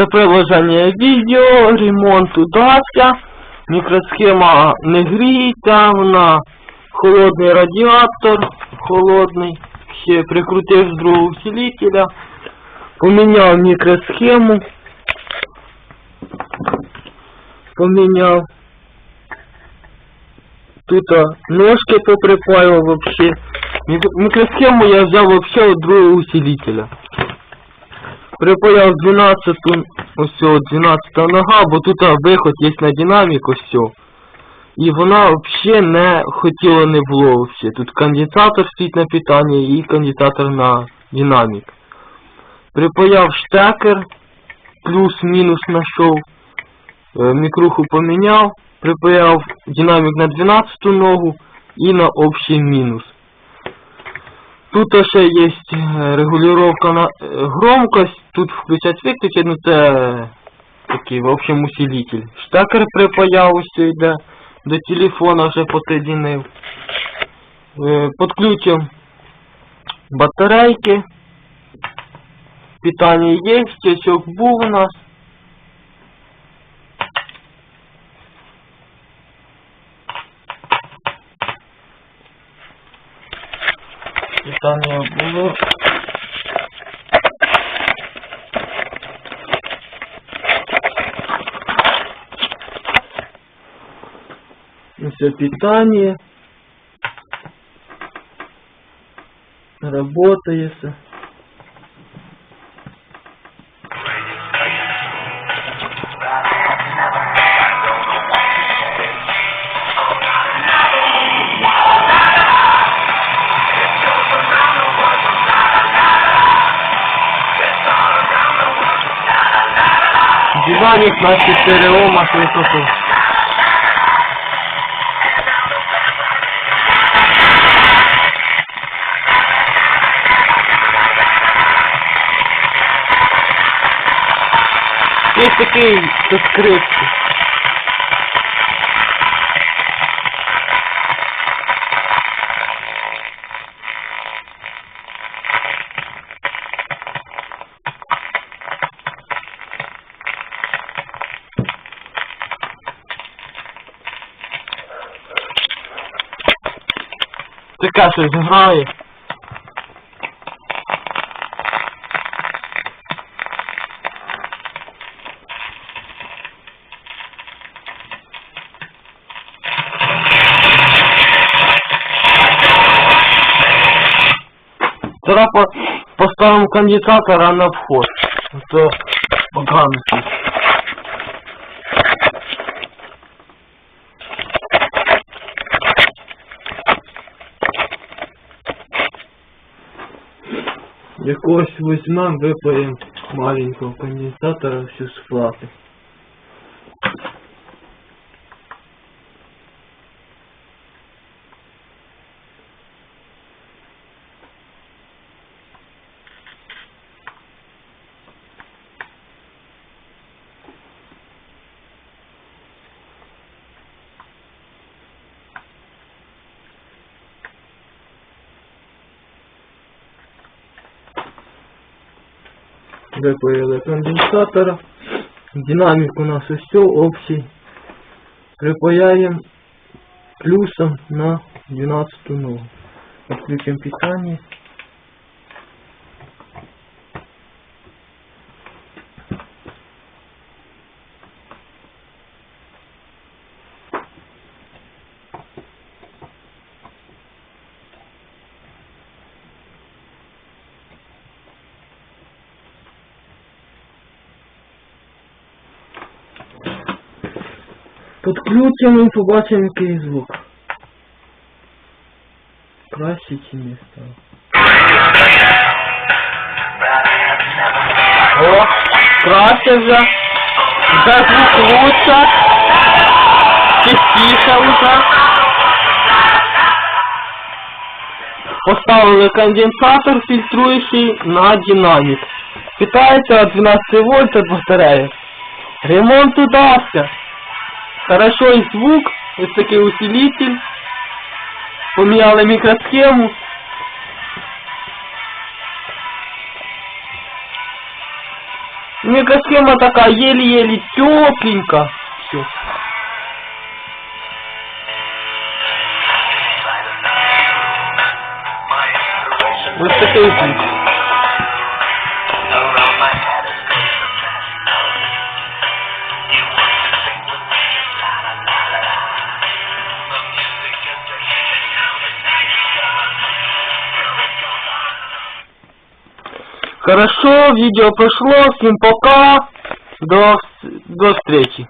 Це приложення відео, ремонт удався, мікросхема не гріється, вона холодний радіатор, холодний, ще прикрутив з другого усилителя, поміняв мікросхему, поміняв. Тут ножки поприпаял вообще. Микросхему я взял вообще от другого усилителя. Припаяв 12 ось цього 12 нога, бо тут виход є на динамік ось цього. І вона взагалі не хотіла не було вообще. Тут конденсатор стоїть на питання і конденсатор на динамік. Припаяв штекер, плюс-мінус знайшов. Е, Мікруху поміняв, припаяв динамік на 12 ногу і на общий мінус. Тут ще є регулювання на е, громкость, тут включать виключать, ну це такий, в общем, усилитель. Штекер припаяв ось йде, до телефона вже подсоединив. Е, Подключив батарейки. Питання є, стячок був у нас. Питання було. Все питание. Работает. всё. Динамик на 4 Ома Есть такие со скрипки. Така щось грає. Зараз по, поставимо конденсатора на вход. Це поганки. Якогось візьмемо, випаємо маленького конденсатора всю з плати. Випаяли конденсатора. Динамик у нас все общий. Припаяем плюсом на 12 ногу. Отключим питание. Підключимо і побачимо який звук. Краще чи не стало. О, краще вже. Вже звук лучше. Чистіше вже. Поставили конденсатор фільтруючий на динамік. Питається 12 вольт от батареї. Ремонт удався. Хорошо и звук, ось такий усилитель. Поміняли мікросхему. Микросхема такая еле-еле тепленько. Все. Вот такой звук. Хорошо, видео прошло, всем пока, до, до встречи.